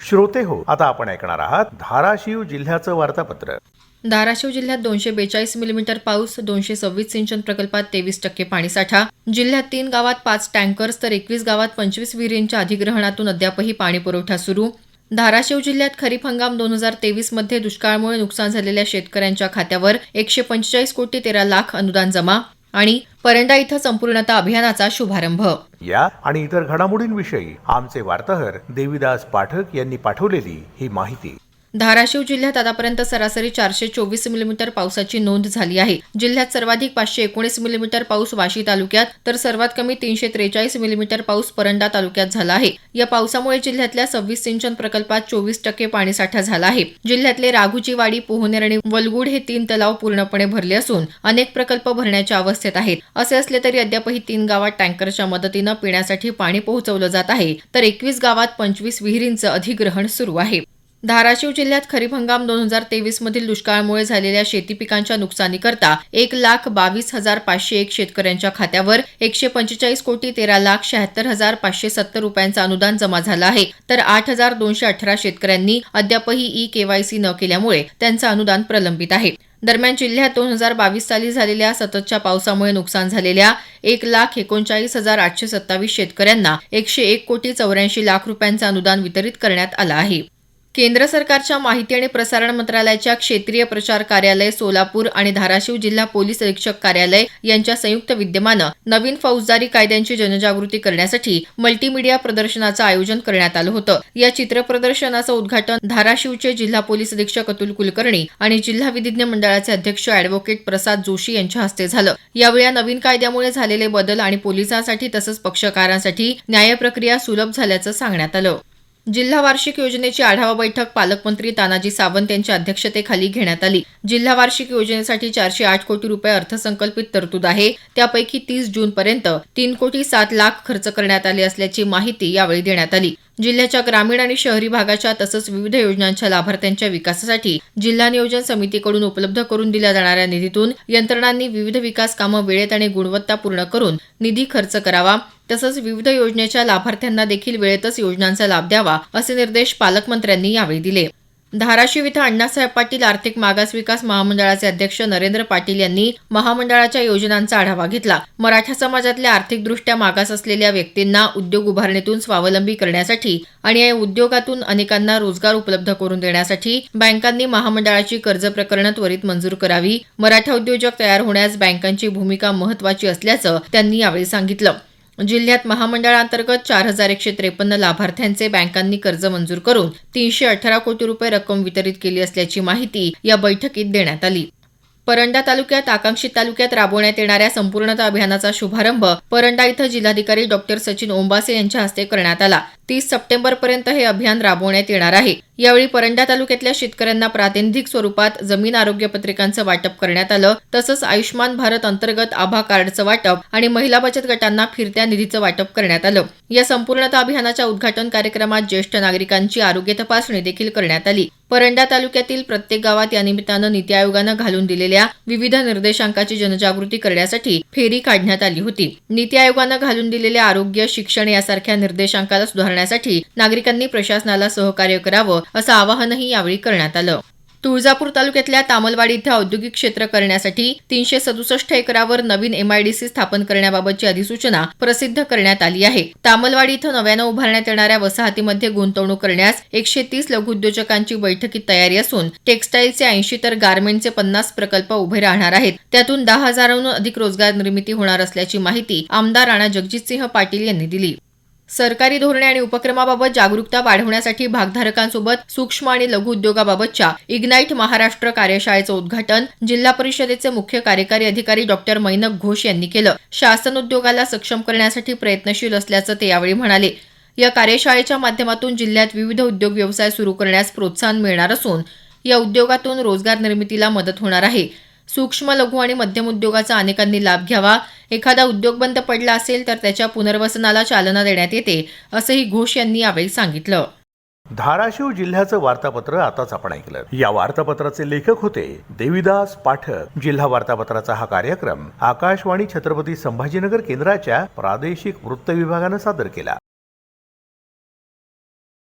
श्रोते हो आता आपण ऐकणार आहात धाराशिव जिल्ह्याचं वार्तापत्र. धाराशिव जिल्ह्यात दोनशे बेचाळीस मिलीमीटर पाऊस दोनशे सव्वीस सिंचन प्रकल्पात तेवीस टक्के पाणीसाठा जिल्ह्यात तीन गावात पाच टँकर्स तर एकवीस गावात पंचवीस विहिरींच्या अधिग्रहणातून अद्यापही पाणी पुरवठा सुरू. धाराशिव जिल्ह्यात खरीप हंगाम दोन हजार तेवीसमध्ये दुष्काळामुळे नुकसान झालेल्या शेतकऱ्यांच्या खात्यावर एकशे पंचेचाळीस कोटी तेरा लाख अनुदान जमा. आणि परंडा इथं संपूर्णता अभियानाचा शुभारंभ. या आणि इतर घडामोडींविषयी आमचे वार्ताहर देविदास पाठक यांनी पाठवलेली ही माहिती. धाराशिव जिल्ह्यात आतापर्यंत सरासरी चारशे चोवीस मिलीमीटर पावसाची नोंद झाली आहे. जिल्ह्यात सर्वाधिक पाचशे एकोणीस मिलीमीटर पाऊस वाशी तालुक्यात तर सर्वात कमी तीनशे त्रेचाळीस मिलीमीटर पाऊस परंडा तालुक्यात झाला आहे. या पावसामुळे जिल्ह्यातल्या सव्वीस सिंचन प्रकल्पात चोवीस टक्के पाणीसाठा झाला आहे. जिल्ह्यातले राघुचीवाडी पोहनेर आणि वलगुड हे तीन तलाव पूर्णपणे भरले असून अनेक प्रकल्प भरण्याच्या अवस्थेत आहेत. असे असले तरी अद्यापही तीन गावात टँकरच्या मदतीनं पिण्यासाठी पाणी पोहोचवलं जात आहे. तर एकवीस गावात पंचवीस विहिरींचं अधिग्रहण सुरू आहे. धाराशिव जिल्ह्यात खरीप हंगाम दोन हजार तेवीस मधील दुष्काळामुळे झालेल्या शेती पिकांच्या नुकसानीकरता एक लाख बावीस हजार पाचशे एक शेतकऱ्यांच्या खात्यावर एकशे पंचेचाळीस कोटी तेरा लाख शहात्तर हजार पाचशे सत्तर रुपयांचं अनुदान जमा झालं आहे. तर आठ हजार दोनशे अठरा शेतकऱ्यांनी अद्यापही ई केवायसी न केल्यामुळे त्यांचं अनुदान प्रलंबित आहे. दरम्यान जिल्ह्यात दोन हजार बावीस साली झालेल्या सततच्या पावसामुळे नुकसान झालेल्या एक लाख एकोणचाळीस हजार आठशे सत्तावीस शेतकऱ्यांना एकशे एक कोटी चौऱ्याऐंशी लाख रुपयांचं अनुदान वितरित करण्यात आलं आहे. केंद्र सरकारच्या माहिती आणि प्रसारण मंत्रालयाच्या क्षेत्रीय प्रचार कार्यालय सोलापूर आणि धाराशिव जिल्हा पोलीस अधीक्षक कार्यालय यांच्या संयुक्त विद्यमानं नवीन फौजदारी कायद्यांची जनजागृती करण्यासाठी मल्टीमीडिया प्रदर्शनाचं आयोजन करण्यात आलं होतं. या चित्र प्रदर्शनाचं उद्घाटन धाराशिवचे जिल्हा पोलीस अधीक्षक अतुल कुलकर्णी आणि जिल्हा विधिज्ञ मंडळाचे अध्यक्ष अॅडव्होकेट प्रसाद जोशी यांच्या हस्ते झालं. यावेळी या नवीन कायद्यामुळे झालेले बदल आणि पोलिसांसाठी तसंच पक्षकारांसाठी न्याय प्रक्रिया सुलभ झाल्याचं सांगण्यात आलं. जिल्हा वार्षिक योजनेची आढावा बैठक पालकमंत्री तानाजी सावंत यांच्या अध्यक्षतेखाली घेण्यात आली. जिल्हा वार्षिक योजनेसाठी चारशे आठ कोटी रुपये अर्थसंकल्पित तरतूद आहे. त्यापैकी तीस जून पर्यंत तीन कोटी सात लाख खर्च करण्यात आले असल्याची माहिती यावेळी देण्यात आली. जिल्ह्याच्या ग्रामीण आणि शहरी भागाच्या तसंच विविध योजनांच्या लाभार्थ्यांच्या विकासासाठी जिल्हा नियोजन समितीकडून उपलब्ध करून दिल्या जाणाऱ्या निधीतून यंत्रणांनी विविध विकास कामं वेळेत आणि गुणवत्तापूर्ण करून निधी खर्च करावा तसंच विविध योजनेच्या लाभार्थ्यांना देखील वेळेतच योजनांचा लाभ द्यावा असे निर्देश पालकमंत्र्यांनी यावेळी दिले. धाराशिव इथं अण्णासाहेब पाटील आर्थिक मागास विकास महामंडळाचे अध्यक्ष नरेंद्र पाटील यांनी महामंडळाच्या योजनांचा आढावा घेतला. मराठा समाजातल्या आर्थिकदृष्ट्या मागास असलेल्या व्यक्तींना उद्योग उभारणीतून स्वावलंबी करण्यासाठी आणि या उद्योगातून अनेकांना रोजगार उपलब्ध करून देण्यासाठी बँकांनी महामंडळाची कर्ज प्रकरणं त्वरित मंजूर करावी. मराठा उद्योजक तयार होण्यास बँकांची भूमिका महत्वाची असल्याचं त्यांनी यावेळी सांगितलं. जिल्ह्यात महामंडळांतर्गत चार हजार एकशे त्रेपन्न लाभार्थ्यांचे बँकांनी कर्ज मंजूर करून तीनशे अठरा कोटी रुपये रक्कम वितरित केली असल्याची माहिती या बैठकीत देण्यात आली. परंडा तालुक्यात आकांक्षित तालुक्यात राबवण्यात येणाऱ्या संपूर्णता अभियानाचा शुभारंभ परंडा इथं जिल्हाधिकारी डॉक्टर सचिन ओंबासे यांच्या हस्ते करण्यात आला. तीस सप्टेंबरपर्यंत हे अभियान राबवण्यात येणार आहे. यावेळी परंडा तालुक्यातल्या शेतकऱ्यांना प्रातिनिधिक स्वरूपात जमीन आरोग्य पत्रिकांचं वाटप करण्यात आलं तसंच आयुष्मान भारत अंतर्गत आभा कार्डचं वाटप आणि महिला बचत गटांना फिरत्या निधीचं वाटप करण्यात आलं. या संपूर्णता अभियानाच्या उद्घाटन कार्यक्रमात ज्येष्ठ नागरिकांची आरोग्य तपासणी देखील करण्यात आली. परंडा तालुक्यातील प्रत्येक गावात या निमित्तानं नीती आयोगानं घालून दिलेल्या विविध निर्देशांकाची जनजागृती करण्यासाठी फेरी काढण्यात आली होती. नीती आयोगानं घालून दिलेल्या आरोग्य शिक्षण यासारख्या निर्देशांकाला सुधारण्यासाठी नागरिकांनी प्रशासनाला सहकार्य करावं असं आवाहनही यावेळी करण्यात आलं. तुळजापूर तालुक्यातल्या तामलवाडी इथं औद्योगिक क्षेत्र करण्यासाठी तीनशे सदुसष्ट एकरावर नवीन एमआयडीसी स्थापन करण्याबाबतची अधिसूचना प्रसिद्ध करण्यात आली आहे. तामलवाडी इथं नव्यानं उभारण्यात येणाऱ्या वसाहतीमध्ये गुंतवणूक करण्यास एकशे तीस लघुउद्योजकांची बैठकीत तयारी असून टेक्स्टाईलचे ऐंशी तर गारमेंटचे पन्नास प्रकल्प उभे राहणार आहेत. त्यातून दहा हजारांहून अधिक रोजगार निर्मिती होणार असल्याची माहिती आमदार राणा जगजितसिंह पाटील यांनी दिली. सरकारी धोरणे आणि उपक्रमाबाबत जागरूकता वाढवण्यासाठी भागधारकांसोबत सूक्ष्म आणि लघु उद्योगाबाबतच्या इग्नाईट महाराष्ट्र कार्यशाळेचं उद्घाटन जिल्हा परिषदेचे मुख्य कार्यकारी अधिकारी डॉक्टर मैनक घोष यांनी केलं. शासन उद्योगाला सक्षम करण्यासाठी प्रयत्नशील असल्याचं ते यावेळी म्हणाले. या कार्यशाळेच्या माध्यमातून जिल्ह्यात विविध उद्योग व्यवसाय सुरू करण्यास प्रोत्साहन मिळणार असून या उद्योगातून रोजगार निर्मितीला मदत होणार आहे. सूक्ष्म लघु आणि मध्यम उद्योगाचा अनेकांनी लाभ घ्यावा. एखादा उद्योग बंद पडला असेल तर त्याच्या पुनर्वसनाला चालना देण्यात येते असंही घोष यांनी यावेळी सांगितलं. धाराशिव जिल्ह्याचं वार्तापत्र आताच आपण ऐकलं. या वार्तापत्राचे लेखक होते देविदास पाठक. जिल्हा वार्तापत्राचा हा कार्यक्रम आकाशवाणी छत्रपती संभाजीनगर केंद्राच्या प्रादेशिक वृत्त विभागानं सादर केला.